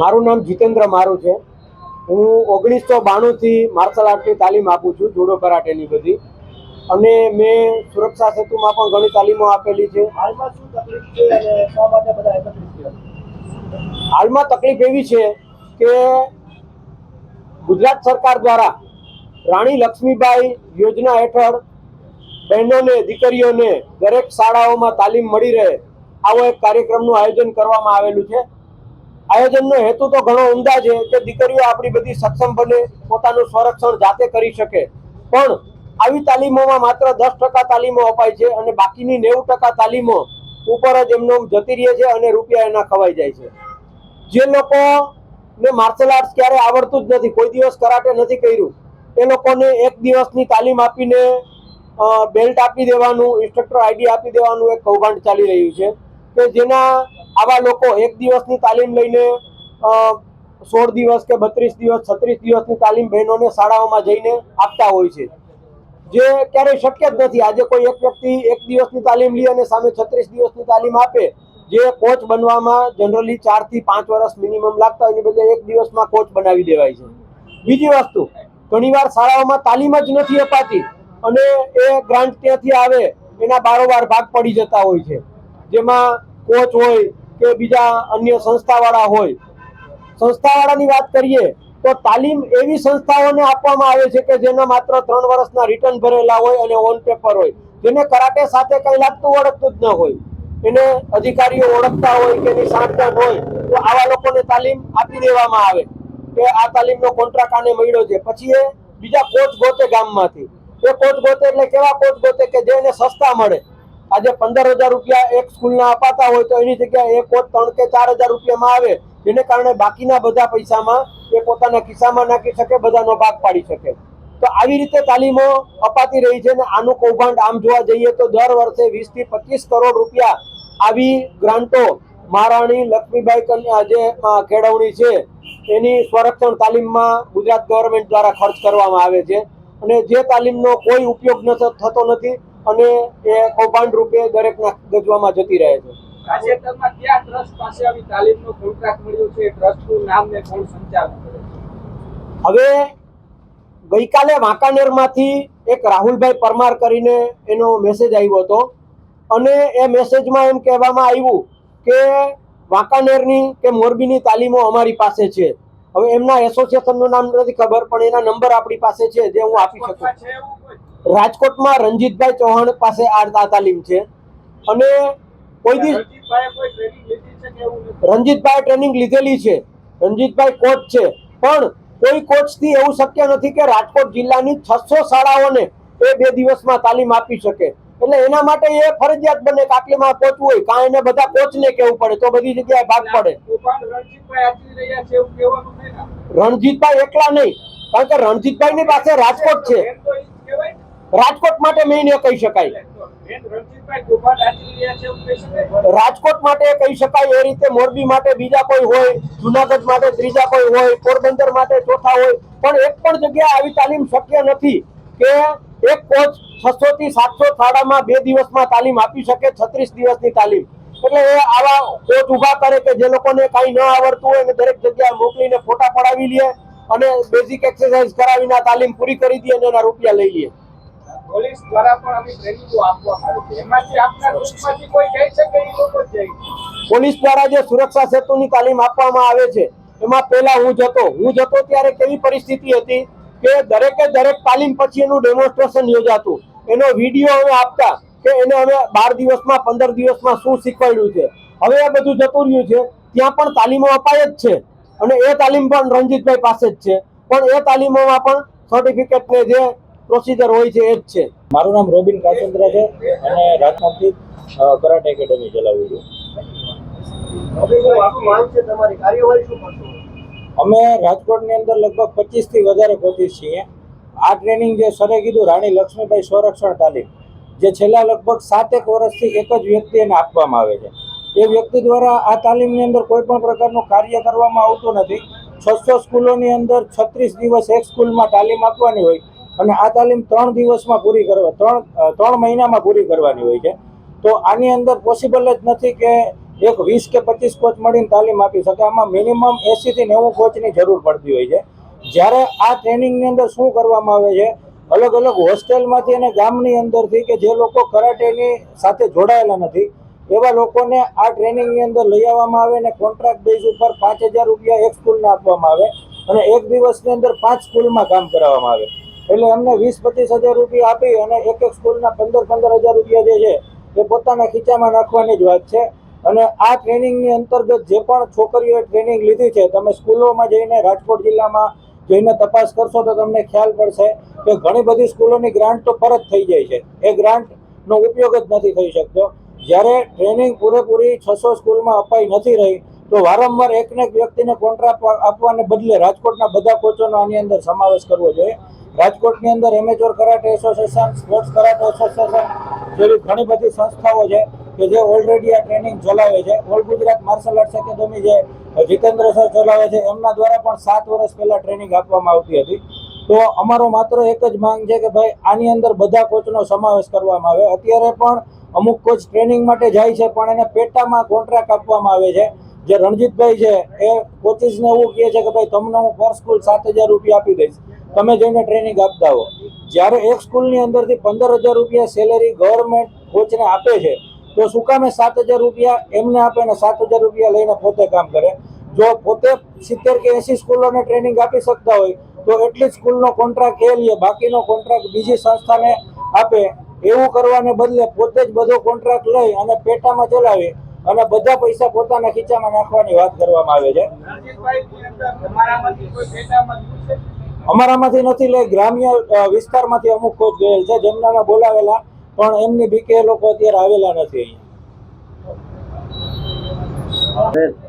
મારું નામ જીતેન્દ્ર મારું છે. હું ઓગણીસો બાણુંથી માર્શલ આર્ટની તાલીમ આપું છું જુડો કરાટેની બધી. અને મેં સુરક્ષા સેતુમાં પણ ઘણી તાલીમો આપેલી છે. હાલમાં તકલીફ એવી છે કે ગુજરાત સરકાર દ્વારા રાણી લક્ષ્મીબાઈ યોજના હેઠળ બહેનોને દીકરીઓને દરેક શાળાઓમાં તાલીમ મળી રહે આવો એક કાર્યક્રમનું આયોજન કરવામાં આવેલું છે. આયોજનનો હેતુ તો ઘણો ઉમદા છે કે દીકરીઓ આપણી બધી સક્ષમ બને, પોતાનું સંરક્ષણ જાતે કરી શકે. પણ આવી તાલીમોમાં માત્ર દસ ટકા તાલીમો અપાય છે અને બાકીની નેવું ટકા તાલીમો ઉપર જ એમનો જતી રહે છે અને રૂપિયા એના ખવાઈ જાય છે. જે લોકો ને માર્શલ આર્ટ્સ ક્યારે આવડતું જ નથી, કોઈ દિવસ કરાટે નથી કર્યું, એ લોકોને એક દિવસની તાલીમ આપીને બેલ્ટ આપી દેવાનું ઇન્સ્ટ્રક્ટર આઈડી આપી દેવાનું એક કૌભાંડ ચાલી રહ્યું છે કે જેના આવા લોકો એક દિવસની તાલીમ લઈને સોળ દિવસ કે બત્રીસ દિવસ, છત્રીસ દિવસની તાલીમ બહેનોને શાળાઓમાં જઈને આપતા હોય છે. જે ક્યારેય શક્ય જ નથી. આજે કોઈ એક વ્યક્તિ એક દિવસની તાલીમ લે અને સામે છત્રીસ દિવસની તાલીમ આપે, જે કોચ બનવામાં જનરલી ચારથી પાંચ વર્ષ મિનિમમ લાગતા હોય, એની બદલે એક દિવસમાં કોચ બનાવી દેવાય છે. બીજી વસ્તુ, ઘણીવાર શાળાઓમાં તાલીમ જ નથી અપાતી અને એ ગ્રાન્ટ ત્યાંથી આવે? એના બારોબાર ભાગ પડી જતા હોય છે. જેમાં કોચ હોય કે બીજા અન્ય સંસ્થાવાળા હોય. સંસ્થાવાળાની વાત કરીએ, તો તાલીમ એવી સંસ્થાઓને આપવામાં આવે છે કે જેના માત્ર ત્રણ વર્ષના રિટર્ન ભરેલા હોય અને ઓન પેપર હોય. જેને કરાટે સાથે કઈ લાગતું ઓળખતું જ ન હોય. એને અધિકારીઓ ઓળખતા હોય કે એની સાંઠગાંઠ હોય, તો આવા લોકોને તાલીમ આપી દેવામાં આવે કે આ તાલીમનો કોન્ટ્રાક્ટ આને મળ્યો છે. પછી એ બીજા કોચ ગોતે ગામમાંથી. એ કોચ ગોતે એટલે કેવા કોચ ગોતે કે જેને સસ્તા મળે. આજે પંદર હજાર રૂપિયા એક સ્કૂલના અપાતા હોય તો એની જગ્યાએ એ કોચ ત્રણ કે ચાર હજાર રૂપિયામાં આવે. જેને કારણે બાકીના બધા પૈસામાં એ પોતાના ખિસ્સામાં નાખી શકે, બધાનો ભાગ પાડી શકે. તો આવી રીતે તાલીમો અપાતી રહી છે ને આનું કૌભાંડ આમ જોવા જઈએ તો દર વર્ષે વીસથી પચીસ કરોડ રૂપિયા આવી ગ્રાન્ટો મહારાણી લક્ષ્મીબાઈ કન્યા જે કેળવણી છે. એની સંરક્ષણ તાલીમમાં ગુજરાત ગવર્મેન્ટ દ્વારા ખર્ચ કરવામાં આવે છે. અને જે તાલીમનો કોઈ ઉપયોગ થતો નથી અને એ કૌભાંડ રૂપે દરેકના ગજવામાં જતી રહે છે. તાજેતરમાં કયા ટ્રસ્ટ પાસે આવી તાલીમનો કોન્ટ્રાક્ટ મળ્યો છે? ટ્રસ્ટનું નામ ને કોણ સંચાલન કરે છે? હવે ગઈકાલે વાંકાનેરમાંથી એક રાહુલભાઈ પરમાર કરીને એનો મેસેજ આવ્યો હતો. અને એ મેસેજમાં એમ કહેવામાં આવ્યું કે વાંકાનેરની કે મોરબીની તાલીમો અમારી પાસે છે. હવે એમના એસોસિએશનનું નામ નથી ખબર પણ એના નંબર આપણી પાસે છે જે હું આપી શકું. રાજકોટમાં રણજીતભાઈ ચૌહાણ પાસે આ તાલીમ છે. અને કોઈ નથી? રણજીતભાઈ ટ્રેનિંગ લીધેલી છે. રણજીતભાઈ કોચ છે. પણ કોઈ કોચથી એવું શક્ય નથી કે રાજકોટ જિલ્લાની છસો શાળાઓને એ બે દિવસમાં તાલીમ આપી શકે. એટલે એના માટે એ ફરજિયાત બને કે આટલીમાં પહોંચવું હોય. કાં એને બધા કોચને કેવું પડે તો બધી જગ્યાએ ભાગ પડે. ને? રણજીતભાઈ એકલા નહીં. કારણ કે રણજીતભાઈ ની પાસે રાજકોટ છે. રાજકોટ માટે મેઇન એ કહી શકાય. રાજકોટ માટે કહી શકાય એ રીતે મોરબી માટે બીજા કોઈ હોય, જુનાગઢ માટે ત્રીજા કોઈ હોય, પોરબંદર માટે ચોથા હોય, પણ એક પણ જગ્યાએ આવી તાલીમ શક્ય નથી કે એક કોચ છસો થી સાતસો શાળામાં બે દિવસમાં તાલીમ આપી શકે છત્રીસ દિવસની તાલીમ. એટલે એ આવા કોચ ઊભા કરે કે જે લોકોને કાંઈ ન આવડતું હોય દરેક જગ્યાએ મોકલીને ફોટા પડાવી લે અને બેઝિક એક્સરસાઇઝ કરાવીને તાલીમ પૂરી કરી દઈએ અને એના રૂપિયા લઈ લે. પોલીસ દ્વારા પણ આવી ટ્રેનિંગો આપવામાં આવે છે. એમાંથી આપના ગ્રુપમાંથી કોઈ કહે છે એ લોકો જાય પોલીસ દ્વારા જે સુરક્ષા સેતુની તાલીમ આપવામાં આવે છે, એમાં પહેલા હું જતો હું જતો ત્યારે કેવી પરિસ્થિતિ હતી કે દરેકે દરેક તાલીમ પછી એનું ડેમોન્સ્ટ્રેશન યોજાતું. એનો વીડિયો અમે આપતા કે એને અમે બાર દિવસમાં, પંદર દિવસમાં શું શીખવાડ્યું છે. હવે આ બધું જતું રહ્યું છે. ત્યાં પણ તાલીમો અપાય જ છે. અને એ તાલીમ પણ રણજીતભાઈ પાસે જ છે. પણ એ તાલીમોમાં પણ સર્ટિફિકેટને જે પ્રોસિજર હોય છે એ જ છે. મારું નામ રોબિન કાચંદ્રા છે અને રાજકોટથી કરાટે એકેડમી ચલાવું છું. અમે રાજકોટની અંદર લગભગ પચીસથી વધારે કોચિસ છીએ. આ ટ્રેનિંગ જે સરે કીધું રાણી લક્ષ્મીભાઈ સંરક્ષણ તાલીમ જે છેલ્લા લગભગ સાતેક વર્ષથી એક જ વ્યક્તિ એને આપવામાં આવે છે. એ વ્યક્તિ દ્વારા આ તાલીમની અંદર કોઈ પણ પ્રકારનું કાર્ય કરવામાં આવતું નથી. છસો સ્કૂલોની અંદર છત્રીસ દિવસ એક સ્કૂલમાં તાલીમ આપવાની હોય અને આ તાલીમ ત્રણ દિવસમાં પૂરી કરવા, ત્રણ ત્રણ મહિનામાં પૂરી કરવાની હોય છે. તો આની અંદર પોસિબલ જ નથી કે એક વીસ કે પચીસ કોચ મળીને તાલીમ આપી શકે. આમાં મિનિમમ એંસીથી નેવું કોચની જરૂર પડતી હોય છે. જ્યારે આ ટ્રેનિંગની અંદર શું કરવામાં આવે છે? અલગ અલગ હોસ્ટેલમાંથી અને ગામની અંદરથી કે જે લોકો કરાટેની સાથે જોડાયેલા નથી, એવા લોકોને આ ટ્રેનિંગની અંદર લઈ આવવામાં આવે અને કોન્ટ્રાક્ટ બેઝ ઉપર પાંચ હજાર રૂપિયા એક સ્કૂલને આપવામાં આવે અને એક દિવસની અંદર પાંચ સ્કૂલમાં કામ કરાવવામાં આવે. એટલે અમને વીસ, પચીસ હજાર રૂપિયા આપી અને એક એક સ્કૂલના પંદર પંદર હજાર રૂપિયા જે છે, એ પોતાના ખીચામાં નાખવાની જ વાત છે. અને આ ટ્રેનિંગની અંતર્ગત જે પણ છોકરીઓએ ટ્રેનિંગ લીધી છે, તમે સ્કૂલોમાં જઈને રાજકોટ જિલ્લામાં જઈને તપાસ કરશો તો તમને ખ્યાલ પડશે કે ઘણી બધી સ્કૂલોની ગ્રાન્ટ તો પરત થઈ જાય છે. એ ગ્રાન્ટનો ઉપયોગ જ નથી થઈ શકતો. જ્યારે ટ્રેનિંગ પૂરેપૂરી છસો સ્કૂલમાં અપાઈ નથી રહી તો વારંવાર એકને એક વ્યક્તિને કોન્ટ્રાક્ટ આપવાને બદલે રાજકોટના બધા કોચોનો આની અંદર સમાવેશ કરવો જોઈએ. રાજકોટની અંદર amateur karate association, sports karate association જેવી ઘણી બધી સંસ્થાઓ છે કે જે ઓલરેડી આ ટ્રેનિંગ ચલાવે છે. All Gujarat martial arts academy જે જીતેન્દ્ર સર ચલાવે છે, એમના દ્વારા પણ સાત વર્ષ પહેલા ટ્રેનિંગ આપવામાં આવતી હતી. તો અમારો માત્ર એક જ માંગ છે કે ભાઈ આની અંદર બધા કોચનો સમાવેશ કરવામાં આવે. અત્યારે પણ અમુક કોચ ટ્રેનિંગ માટે જાય છે, પણ એને પેટામાં કોન્ટ્રાક્ટ આપવામાં આવે છે. જે રણજીતભાઈ છે, એ કોચિસને એવું કહે છે કે ભાઈ, તમને હું પર સ્કૂલ સાત હજાર રૂપિયા આપી દઈશ. તમે જઈને ટ્રેનિંગ આપતા હો જ્યારે એક સ્કૂલની અંદરથી પંદર હજાર રૂપિયા સેલેરી ગવર્મેન્ટ કોચને આપે છે, તો શું કામે સાત હજાર રૂપિયા એમને આપે ને સાત હજાર રૂપિયા લઈને પોતે કામ કરે? જો પોતે સિત્તેર કે એંસી સ્કૂલોને ટ્રેનિંગ આપી શકતા હોય, તો એટલી જ સ્કૂલનો કોન્ટ્રાક્ટ એ લે, બાકીનો કોન્ટ્રાક્ટ બીજી સંસ્થાને આપે. એવું કરવાને બદલે પોતે જ બધો કોન્ટ્રાક્ટ લઈ અને પેટામાં ચલાવી. અને બધા પૈસા પોતાના ખીચામાં નાખવાની વાત કરવામાં આવે છે. અમારામાંથી નથી લઈ ગ્રામ્ય વિસ્તારમાંથી અમુક કોચ ગયેલ છે જેમના બોલાવેલા, પણ એમની બીકે લોકો અત્યારે આવેલા નથી અહીંયા.